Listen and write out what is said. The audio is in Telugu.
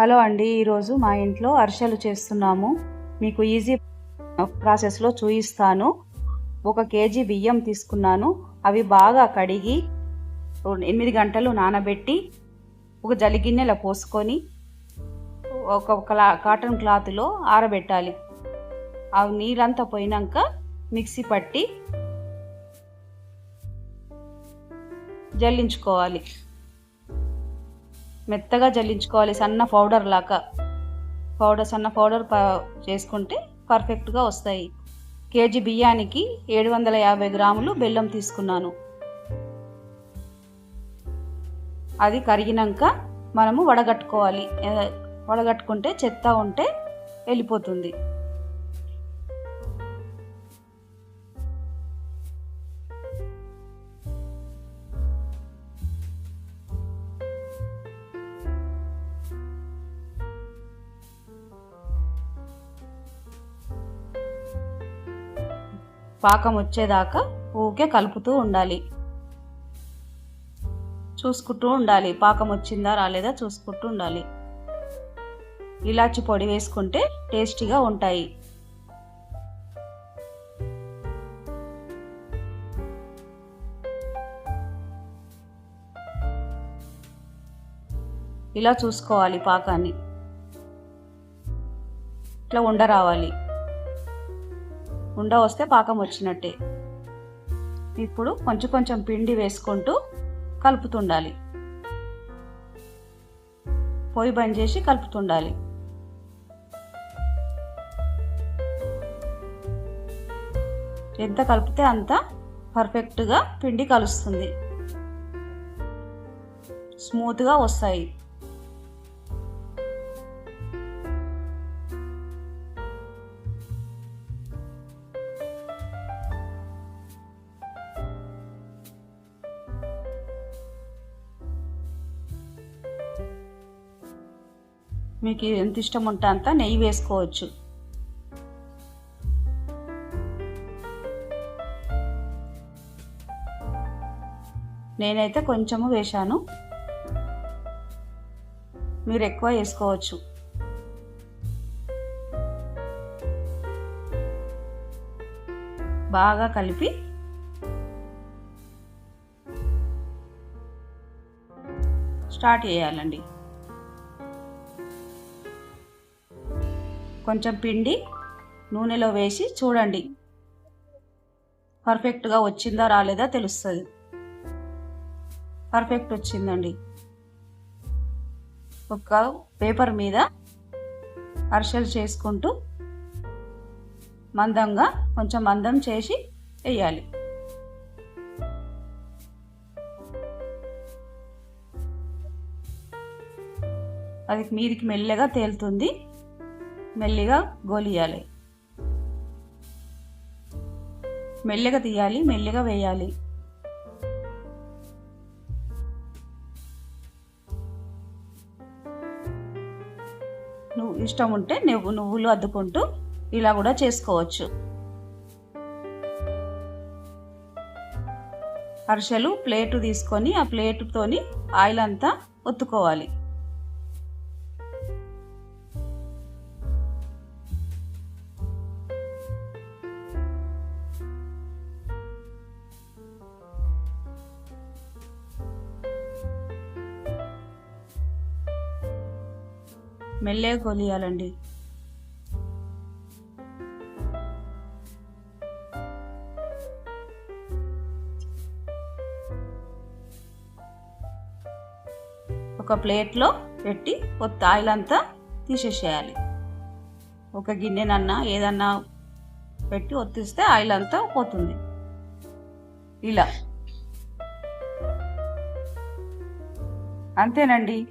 హలో అండి ఈరోజు మా ఇంట్లో అరిసెలు చేస్తున్నాము. మీకు ఈజీ ప్రాసెస్లో చూపిస్తాను ఒక కేజీ బియ్యం తీసుకున్నాను. అవి బాగా కడిగి ఎనిమిది గంటలు నానబెట్టి ఒక జలిగిన్నెలో పోసుకొని ఒక క్లా కాటన్ క్లాత్లో ఆరబెట్టాలి. ఆ నీళ్ళంతా పోయినాక మిక్సీ పట్టి జల్లించుకోవాలి. మెత్తగా జల్లించుకోవాలి సన్న పౌడర్ లాగా. పౌడర్ సన్న పౌడర్ ప చేసుకుంటే పర్ఫెక్ట్గా వస్తాయి. కేజీ బియ్యానికి ఏడు వందల యాభై గ్రాములు బెల్లం తీసుకున్నాను. అది కరిగినాక మనము వడగట్టుకోవాలి. వడగట్టుకుంటే చెత్త ఉంటే వెళ్ళిపోతుంది. పాకం వచ్చేదాకా ఊకే కలుపుతూ ఉండాలి. చూసుకుంటూ ఉండాలి. పాకం వచ్చిందా రాలేదా చూసుకుంటూ ఉండాలి. ఇలాచి పొడి వేసుకుంటే టేస్టీగా ఉంటాయి. ఇలా చూసుకోవాలి పాకాన్ని. ఇట్లా ఉండ రావాలి వస్తే పాకం వచ్చినట్టే. ఇప్పుడు కొంచెం కొంచెం పిండి వేసుకుంటూ కలుపుతుండాలి. పొయ్యి బంద్ చేసి కలుపుతుండాలి. ఎంత కలిపితే అంత పర్ఫెక్ట్గా పిండి కలుస్తుంది. స్మూత్గా వస్తాయి. మీకు ఎంత ఇష్టం ఉంటే అంత నెయ్యి వేసుకోవచ్చు. నేనైతే కొంచెము వేశాను. మీరు ఎక్కువ వేసుకోవచ్చు. బాగా కలిపి స్టార్ట్ చేయాలండి. కొంచెం పిండి నూనెలో వేసి చూడండి. పర్ఫెక్ట్గా వచ్చిందా రాలేదా తెలుస్తుంది. పర్ఫెక్ట్ వచ్చిందండి. ఒక పేపర్ మీద అరిసెలు చేసుకుంటూ మందంగా కొంచెం మందం చేసి వేయాలి. అది మీదికి మెల్లగా తేలుతుంది. మెల్లిగా గోలియాలి. మెల్లగా తీయాలి మెల్లిగా వేయాలి. నువ్వు ఇష్టం ఉంటే నువ్వు నువ్వులు అద్దుకుంటూ ఇలా కూడా చేసుకోవచ్చు. అరిసెలు ప్లేటు తీసుకొని ఆ ప్లేటుతోని ఆయిల్ అంతా ఒత్తుకోవాలి. మెల్లే కొలియాలండి ఒక ప్లేట్లో పెట్టి కొత్త ఆయిల్ అంతా తీసేసేయాలి. ఒక గిన్నెనన్నా ఏదన్నా పెట్టి ఒత్తిస్తే ఆయిల్ అంతా పోతుంది. ఇలా. అంతేనండి.